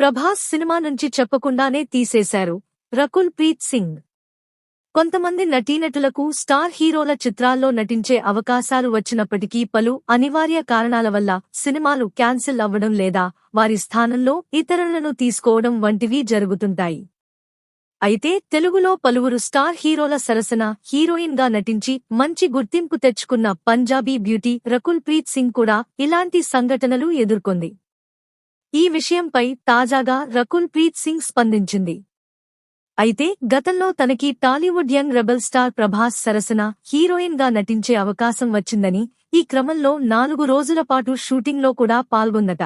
Prabhas cinema నుంచి చెప్పకుండానే తీసేశారు. రకుల్ ప్రీత్ సింగ్. కొంతమంది నటీనటులకు స్టార్ హీరోల చిత్రాల్లో నటించే అవకాశాలు వచ్చినప్పటికీ పలు అనివార్య కారణాల వల్ల సినిమాలు క్యాన్సిల్ అవ్వడం లేదా వారి స్థానంలో ఇతరులను తీసుకోవడం వంటివి జరుగుతుంటాయి. అయితే తెలుగులో పలువురు స్టార్ హీరోల సరసన హీరోయిన్గా నటించి మంచి గుర్తింపు తెచ్చుకున్న పంజాబీ బ్యూటీ రకుల్ ప్రీత్ సింగ్ కూడా ఇలాంటి సంఘటనలు ఎదుర్కొంది. ఈ విషయంపై తాజాగా రకుల్ ప్రీత్ సింగ్ స్పందించింది. అయితే గతంలో తనకి Tollywood young rebel star Prabhas సరసన హీరోయిన్గా నటించే అవకాశం వచ్చిందని ఈ క్రమంలో నాలుగు రోజుల పాటు షూటింగ్లో కూడా పాల్గొందట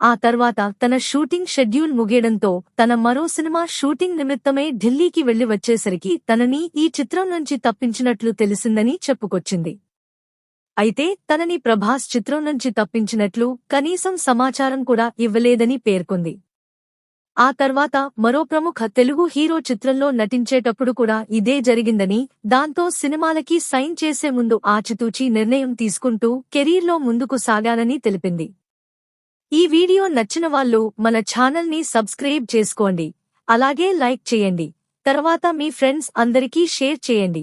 ఆ తర్వాత తన షూటింగ్ షెడ్యూల్ ముగియడంతో తన మరో సినిమా షూటింగ్ నిమిత్తమే ఢిల్లీకి వెళ్ళి వచ్చేసరికి తనని ఈ చిత్రం నుంచి తప్పించినట్లు తెలిసిందని చెప్పుకొచ్చింది. అయితే తనని ప్రభాస్ చిత్రం నుంచి తప్పించినట్లు కనీసం సమాచారం కూడా ఇవ్వలేదని పేర్కొంది. ఆ తర్వాత మరో ప్రముఖ తెలుగు హీరో చిత్రంలో నటించేటప్పుడు కూడా ఇదే జరిగిందని దాంతో సినిమాలకి సైన్ చేసే ముందు ఆచితూచి నిర్ణయం తీసుకుంటూ కెరీర్లో ముందుకు సాగానని తెలిపింది. ఈ వీడియో నచ్చిన వాళ్ళు మన ఛానల్ని సబ్స్క్రైబ్ చేసుకోండి అలాగే లైక్ చేయండి తర్వాత మీ ఫ్రెండ్స్ అందరికీ షేర్ చేయండి.